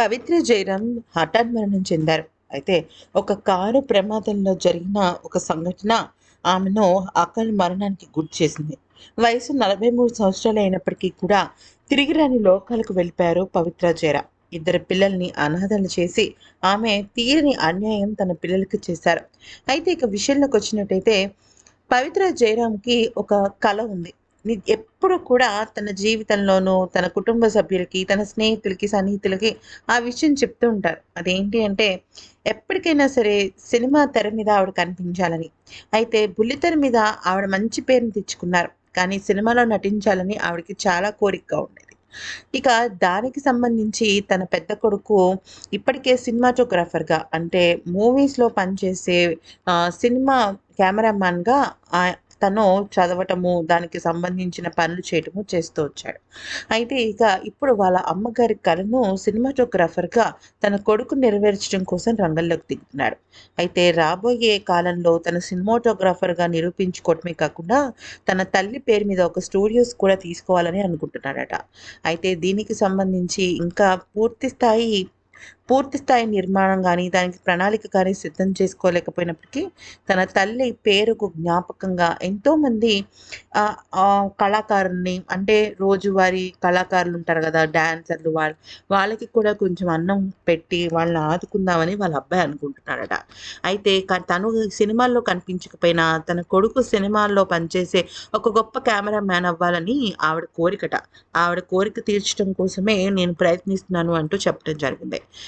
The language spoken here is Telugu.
పవిత్ర జయరామ్ హఠాత్ మరణం చెందారు. అయితే ఒక కారు ప్రమాదంలో జరిగిన ఒక సంఘటన ఆమెను అకాల మరణానికి గుర్తు చేసింది. వయసు నలభై మూడు సంవత్సరాలు అయినప్పటికీ కూడా తిరిగి రాని లోకాలకు వెళ్ళిపోయారు పవిత్ర జయరామ్ ఇద్దరు పిల్లల్ని అనాథలు చేసి ఆమె తీరని అన్యాయం తన పిల్లలకి చేశారు. అయితే ఇక విషయంలోకి వచ్చినట్టయితే పవిత్ర జయరామ్కి ఒక కళ ఉంది. ఎప్పుడు కూడా తన జీవితంలోనూ తన కుటుంబ సభ్యులకి తన స్నేహితులకి సన్నిహితులకి ఆ విషయం చెప్తూ ఉంటారు. అదేంటి అంటే ఎప్పటికైనా సరే సినిమా తెర మీద ఆవిడ కనిపించాలని. అయితే బుల్లితెర మీద ఆవిడ మంచి పేరుని తెచ్చుకున్నారు. కానీ సినిమాలో నటించాలని ఆవిడకి చాలా కోరికగా ఉండేది. ఇక దానికి సంబంధించి తన పెద్ద కొడుకు ఇప్పటికే సినిమాటోగ్రాఫర్గా అంటే మూవీస్లో పనిచేసే సినిమా కెమెరామ్యాన్గా తను చదవటము దానికి సంబంధించిన పనులు చేయటము చేస్తూ వచ్చాడు. అయితే ఇక ఇప్పుడు వాళ్ళ అమ్మగారి కళను సినిమాటోగ్రాఫర్గా తన కొడుకు నెరవేర్చడం కోసం రంగంలోకి దిగుతున్నాడు. అయితే రాబోయే కాలంలో తన సినిమాటోగ్రాఫర్గా నిరూపించుకోవటమే కాకుండా తన తల్లి పేరు మీద ఒక స్టూడియోస్ కూడా తీసుకోవాలని అనుకుంటున్నాడట అయితే దీనికి సంబంధించి ఇంకా పూర్తి స్థాయి పూర్తి స్థాయి నిర్మాణం కానీ దానికి ప్రణాళిక కానీ సిద్ధం చేసుకోలేకపోయినప్పటికీ తన తల్లి పేరుకు జ్ఞాపకంగా ఎంతోమంది కళాకారుల్ని అంటే రోజువారీ కళాకారులు ఉంటారు కదా డాన్సర్లు వాళ్ళు వాళ్ళకి కూడా కొంచెం అన్నం పెట్టి వాళ్ళని ఆదుకుందామని వాళ్ళ అబ్బాయి అనుకుంటున్నాడట. అయితే తను సినిమాల్లో కనిపించకపోయినా తన కొడుకు సినిమాల్లో పనిచేసే ఒక గొప్ప కెమెరా మ్యాన్ అవ్వాలని ఆవిడ కోరికట. ఆవిడ కోరిక తీర్చడం కోసమే నేను ప్రయత్నిస్తున్నాను అంటూ చెప్పడం జరిగింది.